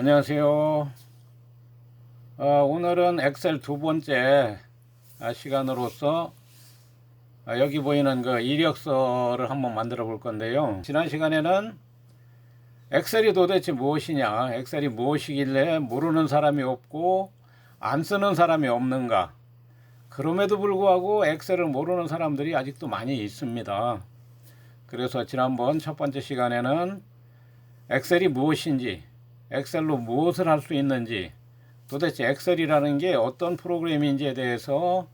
안녕하세요. 어, 오늘은 엑셀 두 번째 아, 시간으로서 아, 여기 보이는 그 이력서를 한번 만들어 볼 건데요. 지난 시간에는 엑셀이 도대체 무엇이냐, 엑셀이 무엇이길래 모르는 사람이 없고 안 쓰는 사람이 없는가. 그럼에도 불구하고 엑셀을 모르는 사람들이 아직도 많이 있습니다. 그래서 지난번 첫 번째 시간에는 엑셀이 무엇인지, 엑셀로 무엇을 할 수 있는지, 도대체 엑셀이라는 게 어떤 프로그램인지에 대해서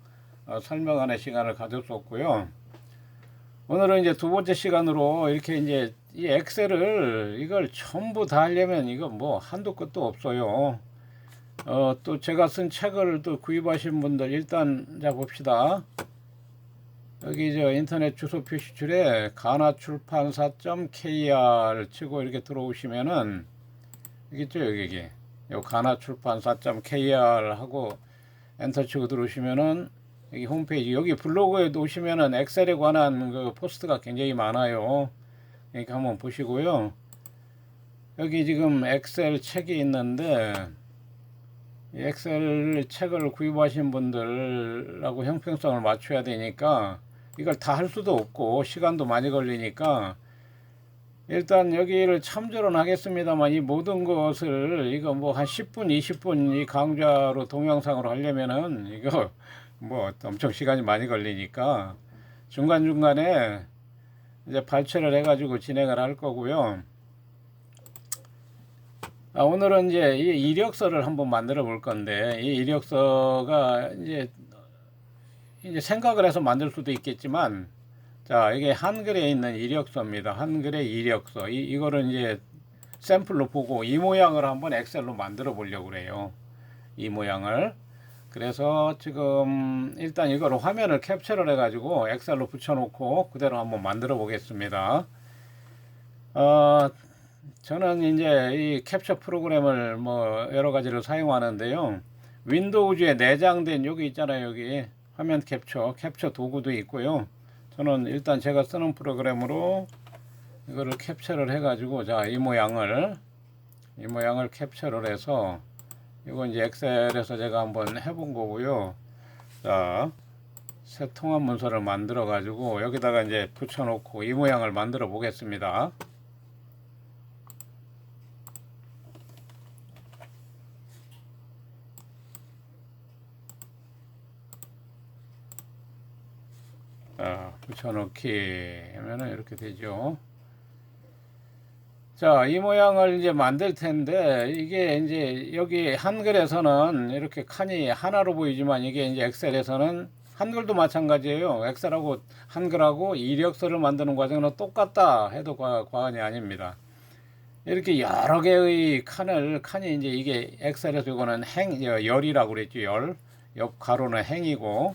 어, 설명하는 시간을 가졌었고요. 오늘은 이제 두 번째 시간으로 이렇게 이제 이 엑셀을 이걸 전부 다 하려면 이거 뭐 한도 끝도 없어요. 어, 또 제가 쓴 책을 또 구입하신 분들 일단 자 봅시다. 여기 저 인터넷 주소 표시줄에 가나출판사.kr 치고 이렇게 들어오시면은 여기 있죠 여기 여기 요 가나 출판사.kr 하고 엔터 치고 들어오시면은 여기 홈페이지 여기 블로그에 오시면은 엑셀에 관한 그 포스트가 굉장히 많아요. 그러니까 한번 보시고요. 여기 지금 엑셀 책이 있는데 이 엑셀 책을 구입하신 분들하고 형평성을 맞춰야 되니까 이걸 다 할 수도 없고 시간도 많이 걸리니까 일단 여기를 참조는 하겠습니다만 이 모든 것을 이거 뭐 한 10분, 20분 이 강좌로 동영상으로 하려면은 이거 뭐 엄청 시간이 많이 걸리니까 중간중간에 이제 발췌를 해가지고 진행을 할 거고요. 아, 오늘은 이제 이 이력서를 한번 만들어 볼 건데 이 이력서가 이제 이제 생각을 해서 만들 수도 있겠지만 자 이게 한글에 있는 이력서입니다. 한글의 이력서 이 이거를 이제 샘플로 보고 이 모양을 한번 엑셀로 만들어 보려고 그래요. 이 모양을 그래서 지금 일단 이거를 화면을 캡처를 해가지고 엑셀로 붙여놓고 그대로 한번 만들어 보겠습니다. 어, 저는 이제 이 캡처 프로그램을 뭐 여러 가지를 사용하는데요. 윈도우즈에 내장된 여기 있잖아요. 여기 화면 캡처, 캡처 도구도 있고요. 저는 일단 제가 쓰는 프로그램으로 이거를 캡처를 해가지고 자 이 모양을 이 모양을 캡처를 해서 이건 이제 엑셀에서 제가 한번 해본 거고요. 자, 새 통합 문서를 만들어 가지고 여기다가 이제 붙여놓고 이 모양을 만들어 보겠습니다. 자, 붙여넣기 하면은 이렇게 되죠. 자, 이 모양을 이제 만들 텐데, 이게 이제 여기 한글에서는 이렇게 칸이 하나로 보이지만 이게 이제 엑셀에서는 한글도 마찬가지예요. 엑셀하고 한글하고 이력서를 만드는 과정은 똑같다 해도 과, 과언이 아닙니다. 이렇게 여러 개의 칸을, 칸이 이제 이게 엑셀에서 이거는 행, 열이라고 그랬죠. 열. 옆 가로는 행이고,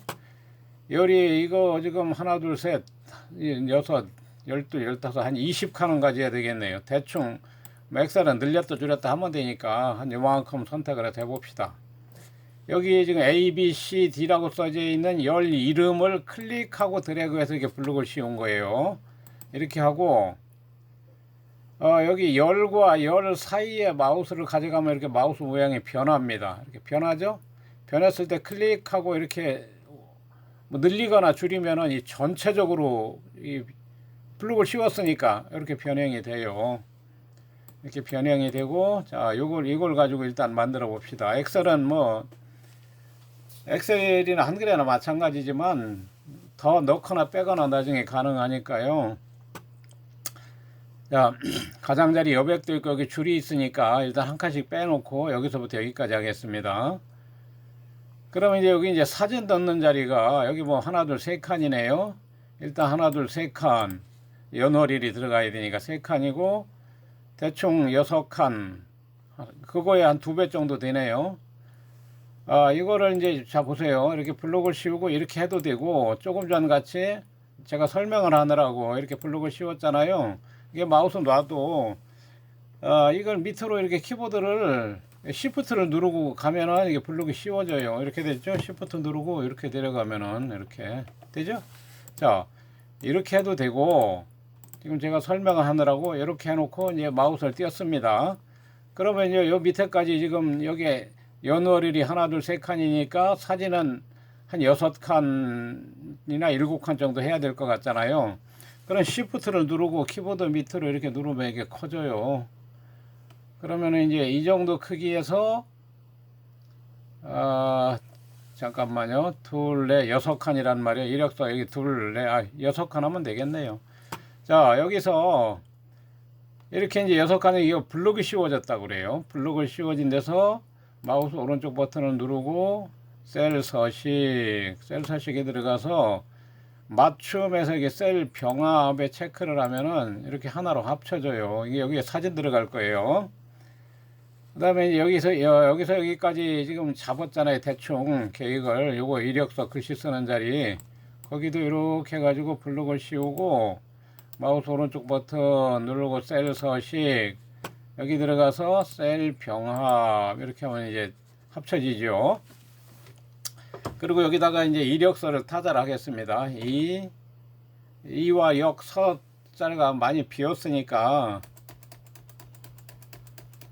열이 이거 지금 하나, 둘, 셋, 여섯, 열두, 열다섯, 한 20칸은 가져야 되겠네요. 대충 뭐 엑셀은 늘렸다 줄였다 하면 되니까 한 요만큼 선택을 해서 해봅시다. 여기 지금 A, B, C, D라고 써져 있는 열 이름을 클릭하고 드래그해서 이렇게 블록을 씌운 거예요. 이렇게 하고 어, 여기 열과 열 사이에 마우스를 가져가면 이렇게 마우스 모양이 변합니다. 이렇게 변하죠? 변했을 때 클릭하고 이렇게 뭐 늘리거나 줄이면은 이 전체적으로 이 블록을 씌웠으니까 이렇게 변형이 돼요. 이렇게 변형이 되고 자 요걸 이걸 가지고 일단 만들어 봅시다. 엑셀은 뭐 엑셀이나 한글이나 마찬가지지만 더 넣거나 빼거나 나중에 가능하니까요. 자 가장자리 여백도 있고 여기 줄이 있으니까 일단 한 칸씩 빼놓고 여기서부터 여기까지 하겠습니다. 그러면 이제 여기 이제 사진 넣는 자리가 여기 뭐 하나 둘 세 칸이네요. 일단 하나 둘 세 칸. 연월일이 들어가야 되니까 세 칸이고 대충 여섯 칸. 그거에 한 두 배 정도 되네요. 아, 이거를 이제 자 보세요. 이렇게 블록을 씌우고 이렇게 해도 되고 조금 전 같이 제가 설명을 하느라고 이렇게 블록을 씌웠잖아요. 이게 마우스 놔도 아, 이걸 밑으로 이렇게 키보드를 시프트를 누르고 가면은 이게 블록이 씌워져요. 이렇게 됐죠? 시프트 누르고 이렇게 내려가면은 이렇게 되죠? 자, 이렇게 해도 되고 지금 제가 설명을 하느라고 이렇게 해놓고 이제 마우스를 띄었습니다. 그러면 이제 요 밑에까지 지금 여기에 연월일이 하나 둘 세 칸이니까 사진은 한 여섯 칸이나 일곱 칸 정도 해야 될 것 같잖아요. 그럼 시프트를 누르고 키보드 밑으로 이렇게 누르면 이게 커져요. 그러면은 이제 이 정도 크기에서 아 잠깐만요. 둘, 넷, 여섯 칸이란 말이에요. 이력서 여기 둘, 넷, 아 여섯 칸 하면 되겠네요. 자 여기서 이렇게 이제 여섯 칸에 이거 블록이 씌워졌다 그래요. 블록을 씌워진 데서 마우스 오른쪽 버튼을 누르고 셀 서식, 셀 서식에 들어가서 맞춤에서 이게 셀 병합에 체크를 하면은 이렇게 하나로 합쳐져요. 이게 여기에 사진 들어갈 거예요. 그다음에 여기서 여, 기서 여기까지 지금 잡았잖아요. 대충 계획을 요거 이력서 글씨 쓰는 자리 거기도 이렇게 해가지고 블록을 씌우고 마우스 오른쪽 버튼 누르고 셀 서식 여기 들어가서 셀 병합 이렇게 하면 이제 합쳐지죠. 그리고 여기다가 이제 이력서를 타자를 하겠습니다. 이 이와 역 서 자리가 많이 비었으니까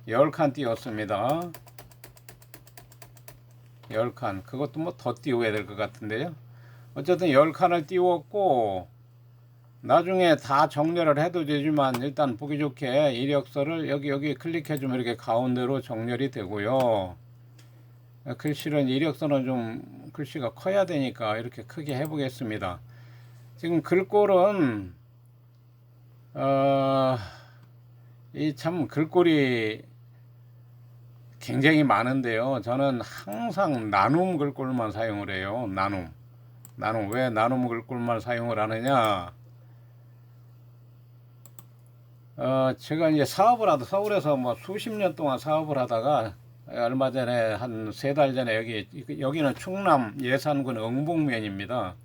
10칸 띄웠습니다. 10칸. 그것도 뭐 더 띄워야 될 것 같은데요. 어쨌든 10칸을 띄웠고 나중에 다 정렬을 해도 되지만 일단 보기 좋게 이력서를 여기 여기 클릭해 주면 이렇게 가운데로 정렬이 되고요. 글씨는 이력서는 좀 글씨가 커야 되니까 이렇게 크게 해 보겠습니다. 지금 글꼴은 어, 이 참 글꼴이 굉장히 많은데요. 저는 항상 나눔 글꼴만 사용을 해요. 나눔. 나눔. 왜 나눔 글꼴만 사용을 하느냐? 어, 제가 이제 사업을 하다 서울에서 뭐 수십 년 동안 사업을 하다가 얼마 전에 한 세 달 전에 여기 여기는 충남 예산군 응봉면입니다.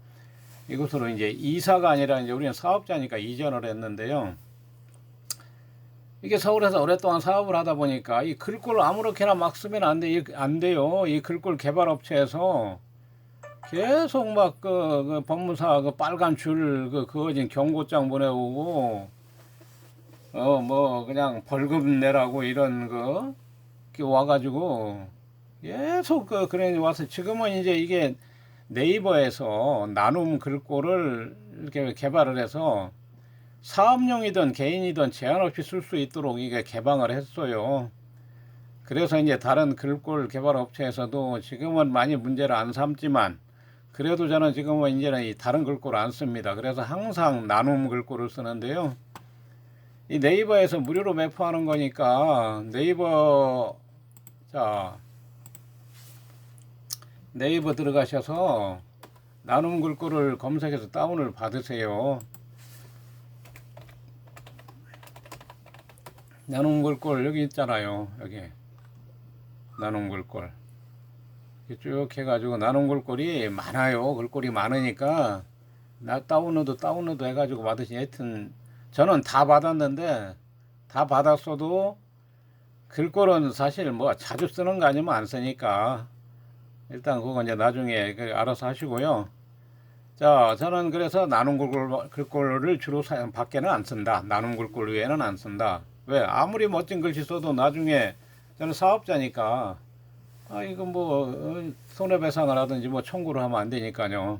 이곳으로 이제 이사가 아니라 이제 우리는 사업자니까 이전을 했는데요. 이게 서울에서 오랫동안 사업을 하다 보니까 이 글꼴 아무렇게나 막 쓰면 안, 돼, 안 돼요. 이 글꼴 개발 업체에서 계속 막 그, 그 법무사 그 빨간 줄그 그어진 경고장 보내오고 어 뭐 그냥 벌금 내라고 이런 거 와가지고 계속 그 그래 와서 지금은 이제 이게 네이버에서 나눔 글꼴을 이렇게 개발을 해서 사업용이든 개인이든 제한 없이 쓸 수 있도록 이게 개방을 했어요. 그래서 이제 다른 글꼴 개발 업체에서도 지금은 많이 문제를 안 삼지만 그래도 저는 지금은 이제는 이 다른 글꼴을 안 씁니다. 그래서 항상 나눔 글꼴을 쓰는데요. 이 네이버에서 무료로 매표하는 거니까 네이버 자 네이버 들어가셔서 나눔 글꼴을 검색해서 다운을 받으세요. 나눔 글꼴 여기 있잖아요. 여기 나눔 글꼴 쭉 해가지고 나눔 글꼴이 많아요. 글꼴이 많으니까 나 다운로드 다운로드 해가지고 받으시 하여튼 저는 다 받았는데 다 받았어도 글꼴은 사실 뭐 자주 쓰는 거 아니면 안 쓰니까 일단 그거 이제 나중에 그 알아서 하시고요. 자, 저는 그래서 나눔 글꼴, 글꼴을 주로 사용 밖에는 안 쓴다. 나눔 글꼴 외에는 안 쓴다. 왜? 아무리 멋진 글씨 써도 나중에 저는 사업자니까 아 이거 뭐 어, 손해배상을 하든지 뭐 청구를 하면 안 되니까요.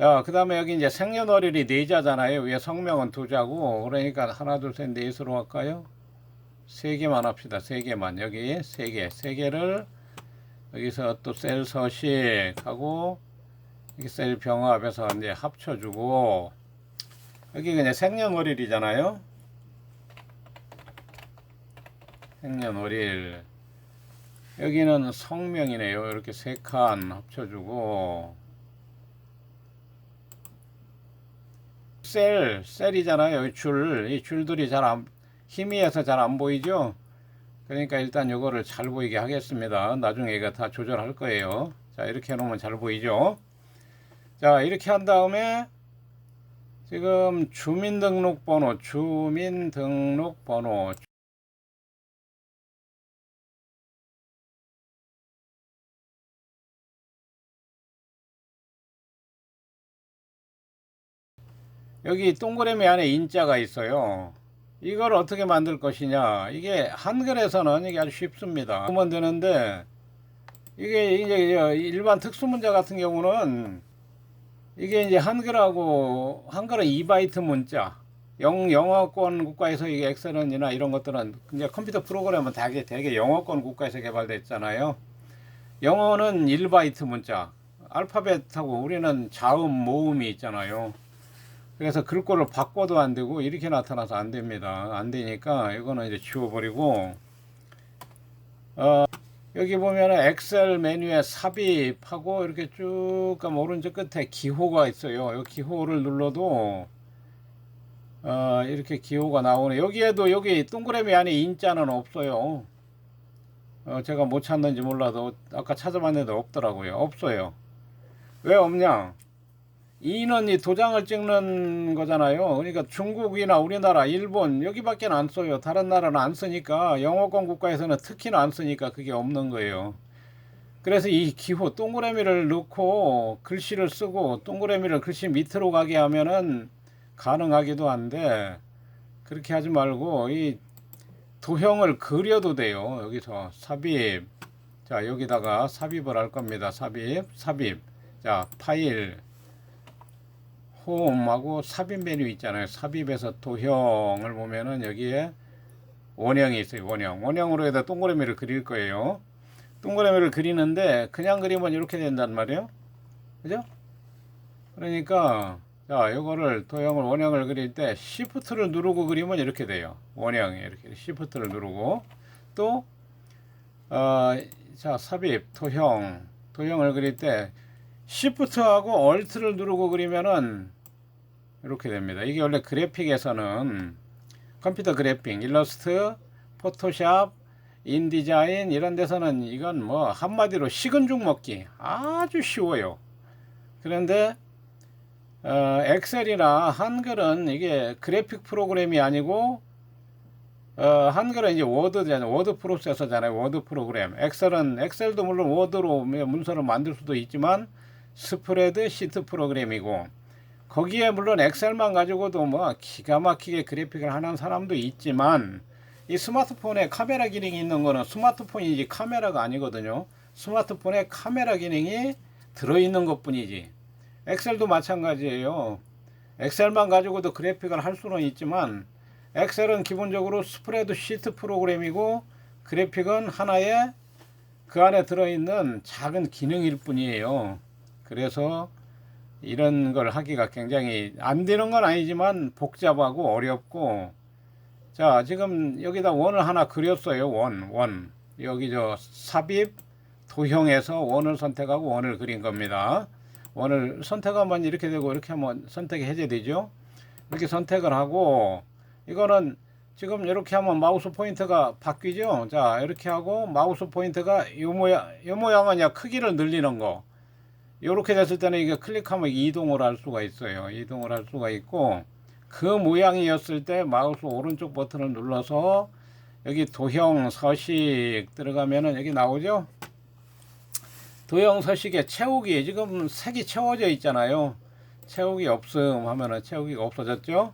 야, 그 다음에 여기 이제 생년월일이 네 자잖아요. 위에 성명은 두 자고 그러니까 하나 둘 셋 넷으로 할까요? 세 개만 합시다. 세 개만 여기 세 개, 세 개를 여기서 또 셀 서식하고 여기 셀 병합에서 이제 합쳐주고 여기 그냥 생년월일이잖아요. 생년월일 여기는 성명이네요. 이렇게 세 칸 합쳐주고 셀 셀이잖아요. 줄 이 줄들이 잘 안 희미해서 잘 안 보이죠. 그러니까 일단 이거를 잘 보이게 하겠습니다. 나중에 이거 다 조절할 거예요. 자 이렇게 해놓으면 잘 보이죠. 자 이렇게 한 다음에 지금 주민등록번호 주민등록번호 여기 동그라미 안에 인자가 있어요. 이걸 어떻게 만들 것이냐. 이게 한글에서는 이게 아주 쉽습니다. 보면 되는데 이게 이제 저 일반 특수 문자 같은 경우는 이게 이제 한글하고 한글은 2바이트 문자. 영 영어권 국가에서 이게 엑셀은이나 이런 것들은 이제 컴퓨터 프로그램은 되게 되게 영어권 국가에서 개발됐잖아요. 영어는 1바이트 문자. 알파벳하고 우리는 자음 모음이 있잖아요. 그래서 글꼴을 바꿔도 안 되고 이렇게 나타나서 안 됩니다. 안 되니까 이거는 이제 지워버리고 어, 여기 보면은 엑셀 메뉴에 삽입하고 이렇게 쭉 가면 오른쪽 끝에 기호가 있어요. 이 기호를 눌러도 어, 이렇게 기호가 나오네. 여기에도 여기 동그라미 안에 인자는 없어요. 어, 제가 못 찾는지 몰라도 아까 찾아봤는데 없더라고요. 없어요. 왜 없냐? 이는 이 도장을 찍는 거잖아요. 그러니까 중국이나 우리나라, 일본 여기밖에 안 써요. 다른 나라는 안 쓰니까 영어권 국가에서는 특히나 안 쓰니까 그게 없는 거예요. 그래서 이 기호 동그라미를 넣고 글씨를 쓰고 동그라미를 글씨 밑으로 가게 하면은 가능하기도 한데 그렇게 하지 말고 이 도형을 그려도 돼요. 여기서 삽입. 자, 여기다가 삽입을 할 겁니다. 삽입, 삽입. 자, 파일. 홈하고 삽입 메뉴 있잖아요. 삽입에서 도형을 보면은 여기에 원형이 있어요. 원형. 원형으로 해서 동그라미를 그릴 거예요. 동그라미를 그리는데 그냥 그리면 이렇게 된단 말이에요. 그죠? 그러니까 자, 이거를 도형을 원형을 그릴 때 Shift를 누르고 그리면 이렇게 돼요. 원형이 이렇게 Shift를 누르고 또 어, 자, 삽입 도형 도형을 그릴 때 Shift하고 Alt를 누르고 그리면은 이렇게 됩니다. 이게 원래 그래픽에서는 컴퓨터 그래픽, 일러스트, 포토샵, 인디자인 이런 데서는 이건 뭐 한마디로 식은 죽 먹기 아주 쉬워요. 그런데 어, 엑셀이나 한글은 이게 그래픽 프로그램이 아니고 어, 한글은 이제 워드잖아요. 워드 프로세서잖아요. 워드 프로그램. 엑셀은 엑셀도 물론 워드로 문서를 만들 수도 있지만 스프레드 시트 프로그램이고 거기에 물론 엑셀만 가지고도 뭐 기가 막히게 그래픽을 하는 사람도 있지만 이 스마트폰에 카메라 기능이 있는 거는 스마트폰이지 카메라가 아니거든요. 스마트폰에 카메라 기능이 들어있는 것 뿐이지. 엑셀도 마찬가지예요. 엑셀만 가지고도 그래픽을 할 수는 있지만 엑셀은 기본적으로 스프레드 시트 프로그램이고 그래픽은 하나의 그 안에 들어있는 작은 기능일 뿐이에요. 그래서 이런 걸 하기가 굉장히 안 되는 건 아니지만 복잡하고 어렵고. 자 지금 여기다 원을 하나 그렸어요 원 원. 여기 저 삽입 도형에서 원을 선택하고 원을 그린 겁니다. 원을 선택하면 이렇게 되고 이렇게 하면 선택이 해제되죠? 이렇게 선택을 하고 이거는 지금 이렇게 하면 마우스 포인트가 바뀌죠? 자 이렇게 하고 마우스 포인트가 이 모양 이 모양은 야 크기를 늘리는 거 이렇게 됐을 때는 이게 클릭하면 이동을 할 수가 있어요. 이동을 할 수가 있고 그 모양이었을 때 마우스 오른쪽 버튼을 눌러서 여기 도형 서식 들어가면은 여기 나오죠. 도형 서식에 채우기 지금 색이 채워져 있잖아요. 채우기 없음 하면은 채우기가 없어졌죠.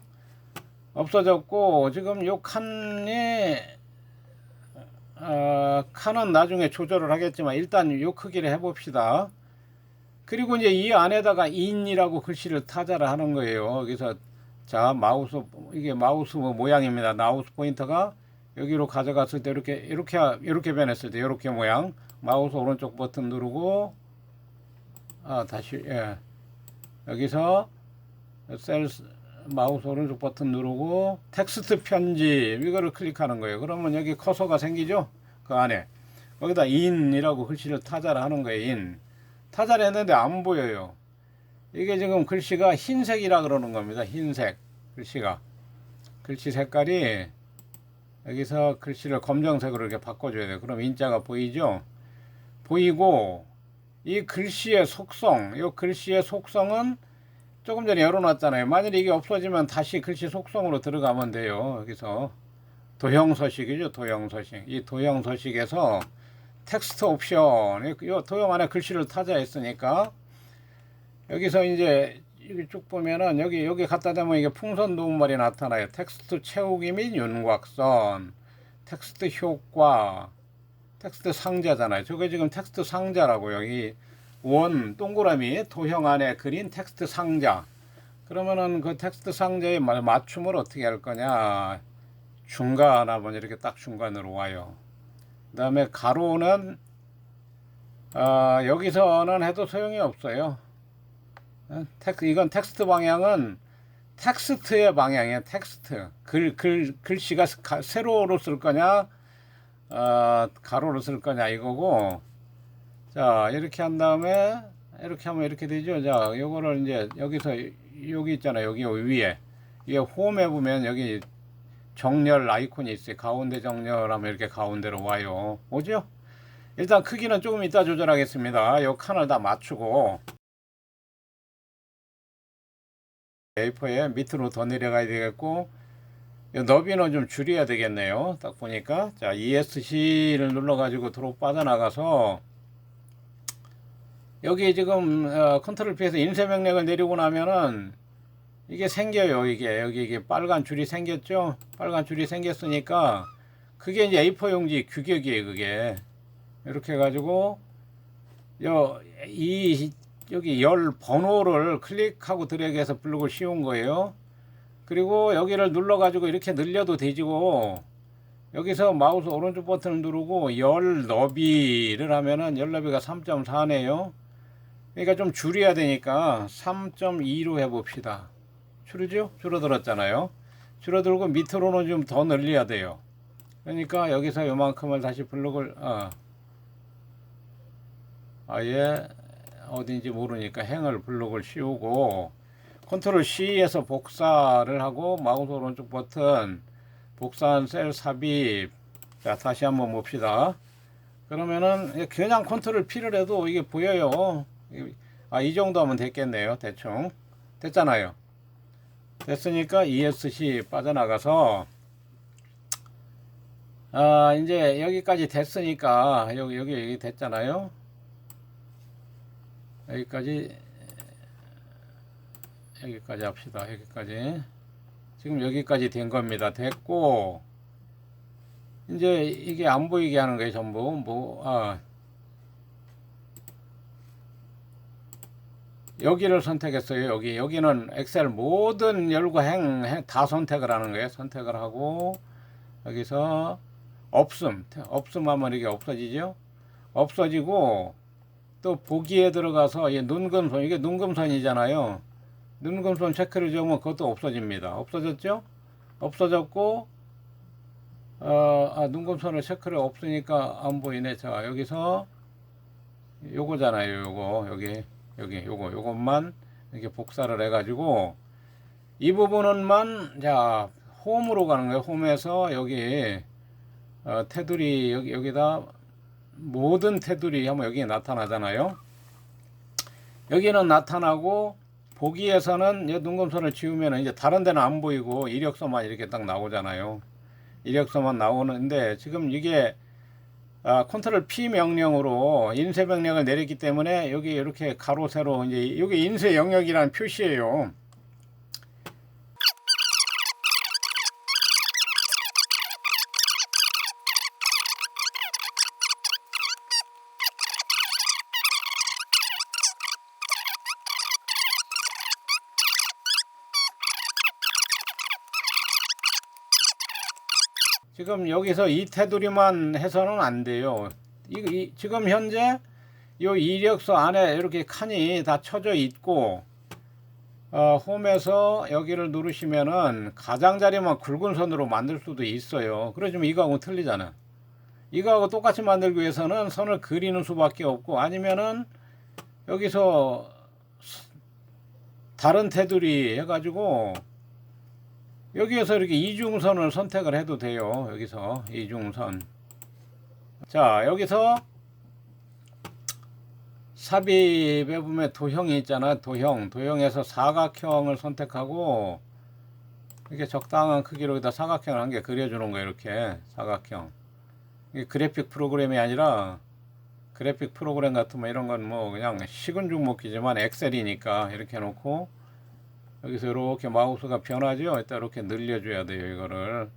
없어졌고 지금 요 칸이 어, 칸은 나중에 조절을 하겠지만 일단 요 크기를 해봅시다. 그리고 이제 이 안에다가 인이라고 글씨를 타자를 하는 거예요. 그래서 자 마우스 이게 마우스 뭐 모양입니다. 마우스 포인터가 여기로 가져갔을 때 이렇게 이렇게 이렇게 변했을 때 이렇게 모양 마우스 오른쪽 버튼 누르고 아 다시 예 여기서 셀 마우스 오른쪽 버튼 누르고 텍스트 편집 이거를 클릭하는 거예요. 그러면 여기 커서가 생기죠. 그 안에 거기다 인이라고 글씨를 타자를 하는 거예요. 인 타자를 했는데 안 보여요. 이게 지금 글씨가 흰색이라 그러는 겁니다. 흰색 글씨가 글씨 색깔이 여기서 글씨를 검정색으로 이렇게 바꿔줘야 돼요. 그럼 인자가 보이죠? 보이고 이 글씨의 속성, 이 글씨의 속성은 조금 전에 열어놨잖아요. 만일 이게 없어지면 다시 글씨 속성으로 들어가면 돼요. 여기서 도형 서식이죠. 도형 서식. 이 도형 서식에서 텍스트 옵션 이 도형 안에 글씨를 타자 했으니까 여기서 이제 여기 쭉 보면은 여기 여기 갖다 대면 이게 풍선 도움말이 나타나요. 텍스트 채우기 및 윤곽선, 텍스트 효과, 텍스트 상자잖아요. 저게 지금 텍스트 상자라고 여기 원 동그라미 도형 안에 그린 텍스트 상자. 그러면은 그 텍스트 상자의 마- 맞춤을 어떻게 할 거냐? 중간 한번 이렇게 딱 중간으로 와요. 그 다음에 가로는 아, 여기서는 해도 소용이 없어요. 어, 텍 이건 텍스트 방향은 텍스트의 방향이에요. 텍스트 글, 글 글씨가 가- 세로로 쓸 거냐, 어, 가로로 쓸 거냐 이거고. 자 이렇게 한 다음에 이렇게 하면 이렇게 되죠. 자 요거를 이제 여기서 여기 있잖아요. 여기 위에 이게 홈에 보면 여기 정렬 아이콘이 있어요. 가운데 정렬하면 이렇게 가운데로 와요. 오죠? 일단 크기는 조금 이따 조절하겠습니다. 요 칸을 다 맞추고 A4에 밑으로 더 내려가야 되겠고 요 너비는 좀 줄여야 되겠네요. 딱 보니까 자 ESC를 눌러가지고 도로 빠져나가서 여기 지금 어, 컨트롤 P에서 인쇄 명령을 내리고 나면은 이게 생겨요. 이게 여기 이게 빨간 줄이 생겼죠. 빨간 줄이 생겼으니까 그게 이제 A4 용지 규격이에요. 그게 이렇게 해가지고 여이 여기 열 번호를 클릭하고 드래그해서 블록을 씌운 거예요. 그리고 여기를 눌러가지고 이렇게 늘려도 되지고 여기서 마우스 오른쪽 버튼을 누르고 열 너비를 하면은 열 너비가 3.4네요. 그러니까 좀 줄여야 되니까 3.2로 해봅시다. 줄이죠? 줄어들었잖아요. 줄어들고 밑으로는 좀 더 늘려야 돼요. 그러니까 여기서 요만큼을 다시 블록을 어, 아예 어딘지 모르니까 행을 블록을 씌우고 컨트롤 C에서 복사를 하고 마우스 오른쪽 버튼 복사한 셀 삽입 자 다시 한번 봅시다 그러면은 그냥 컨트롤 P를 해도 이게 보여요 아 이 정도 하면 됐겠네요 대충 됐잖아요 됐으니까 ESC 빠져나가서 아 이제 여기까지 됐으니까 여기 여기 여기 됐잖아요 여기까지 여기까지 합시다. 여기까지 지금 여기까지 된 겁니다. 됐고 이제 이게 안 보이게 하는 거예요. 전부 뭐 아. 여기를 선택했어요. 여기 여기는 엑셀 모든 열과 행, 행, 다 선택을 하는 거예요. 선택을 하고 여기서 없음 없음 하면 이게 없어지죠. 없어지고 또 보기에 들어가서 이 눈금선 이게 눈금선이잖아요. 눈금선 체크를 지으면 그것도 없어집니다. 없어졌죠? 없어졌고 어, 아, 눈금선을 체크를 없으니까 안 보이네. 자 여기서 요거잖아요. 요거 여기 여기 요거 요것만 이렇게 복사를 해가지고 이 부분은만 자 홈으로 가는 거예요. 홈에서 여기 어, 테두리 여기 여기다 모든 테두리 하면 여기 나타나잖아요. 여기는 나타나고 보기에서는 이 눈금선을 지우면 이제 다른 데는 안 보이고 이력서만 이렇게 딱 나오잖아요. 이력서만 나오는데 지금 이게 아, 컨트롤 P 명령으로 인쇄 명령을 내렸기 때문에 여기 이렇게 가로 세로 이제 여기 인쇄 영역이라는 표시예요. 지금 여기서 이 테두리만 해서는 안 돼요. 이, 이- 지금 현재 요 이력서 안에 이렇게 칸이 다 쳐져 있고 어, 홈에서 여기를 누르시면은 가장자리만 굵은 선으로 만들 수도 있어요. 그러지만 이거하고 틀리잖아. 이거하고 똑같이 만들기 위해서는 선을 그리는 수밖에 없고 아니면은 여기서 다른 테두리 해가지고 여기에서 이렇게 이중선을 선택을 해도 돼요. 여기서 이중선. 자, 여기서 삽입에 보면 도형이 있잖아. 도형. 도형에서 사각형을 선택하고 이렇게 적당한 크기로 여기다 사각형을 한 개 그려주는 거예요. 이렇게 사각형. 이게 그래픽 프로그램이 아니라 그래픽 프로그램 같은 뭐 이런 건 뭐 그냥 식은 죽 먹기지만 엑셀이니까 이렇게 해놓고 여기서 이렇게 마우스가 변하죠. 일단 이렇게 늘려줘야 돼요. 이거를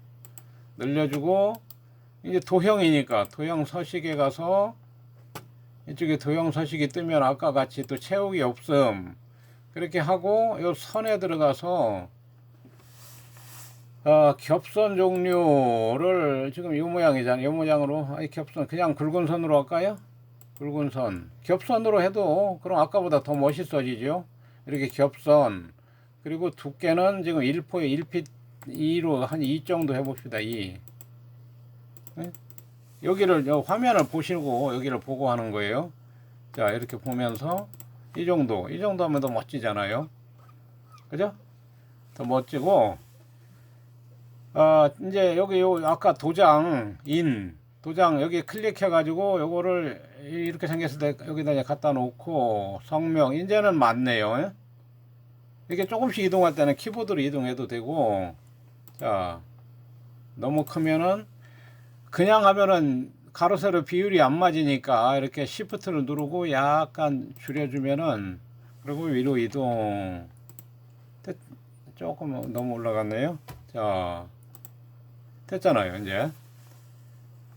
늘려주고 이제 도형이니까 도형 서식에 가서 이쪽에 도형 서식이 뜨면 아까 같이 또 채우기 없음 그렇게 하고 요 선에 들어가서 어, 겹선 종류를 지금 이 모양이잖아요. 이 모양으로 아니 겹선 그냥 굵은 선으로 할까요? 굵은 선 겹선으로 해도 그럼 아까보다 더 멋있어지죠. 이렇게 겹선 그리고 두께는 지금 1포에 1핏 2로 한 2 정도 해봅시다. 2 네? 여기를 요 화면을 보시고 여기를 보고 하는 거예요. 자 이렇게 보면서 이 정도 이 정도 하면 더 멋지잖아요. 그죠? 더 멋지고 아 이제 여기 요 아까 도장 인 도장 여기 클릭해 가지고 요거를 이렇게 생겼을 때 여기다 갖다 놓고 성명 이제는 맞네요. 예? 이렇게 조금씩 이동할 때는 키보드로 이동해도 되고 자 너무 크면은 그냥 하면은 가로 세로 비율이 안 맞으니까 이렇게 시프트를 누르고 약간 줄여주면은 그리고 위로 이동. 됐- 조금 너무 올라갔네요. 자 됐잖아요 이제.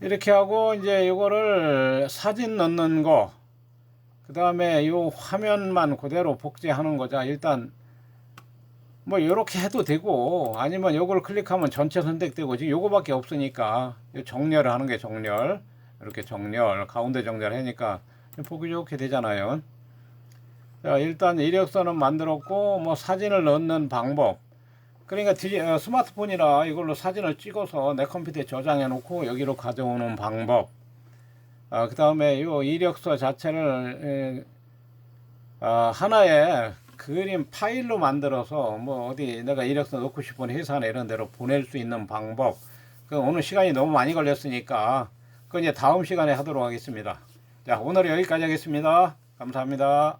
이렇게 하고 이제 이거를 사진 넣는 거. 그 다음에 이 화면만 그대로 복제하는 거자. 일단 뭐 이렇게 해도 되고 아니면 요걸 클릭하면 전체 선택되고 지금 요거밖에 없으니까 요 정렬을 하는 게 정렬. 이렇게 정렬 가운데 정렬 하니까 보기 좋게 되잖아요. 자 일단 이력서는 만들었고 뭐 사진을 넣는 방법. 그러니까 디- 어, 스마트폰이나 이걸로 사진을 찍어서 내 컴퓨터에 저장해 놓고 여기로 가져오는 방법. 아, 그 다음에 요 이력서 자체를 에, 아, 하나의 그림 파일로 만들어서 뭐 어디 내가 이력서 넣고 싶은 회사나 이런 데로 보낼 수 있는 방법 그 오늘 시간이 너무 많이 걸렸으니까 그 이제 다음 시간에 하도록 하겠습니다. 자 오늘 여기까지 하겠습니다. 감사합니다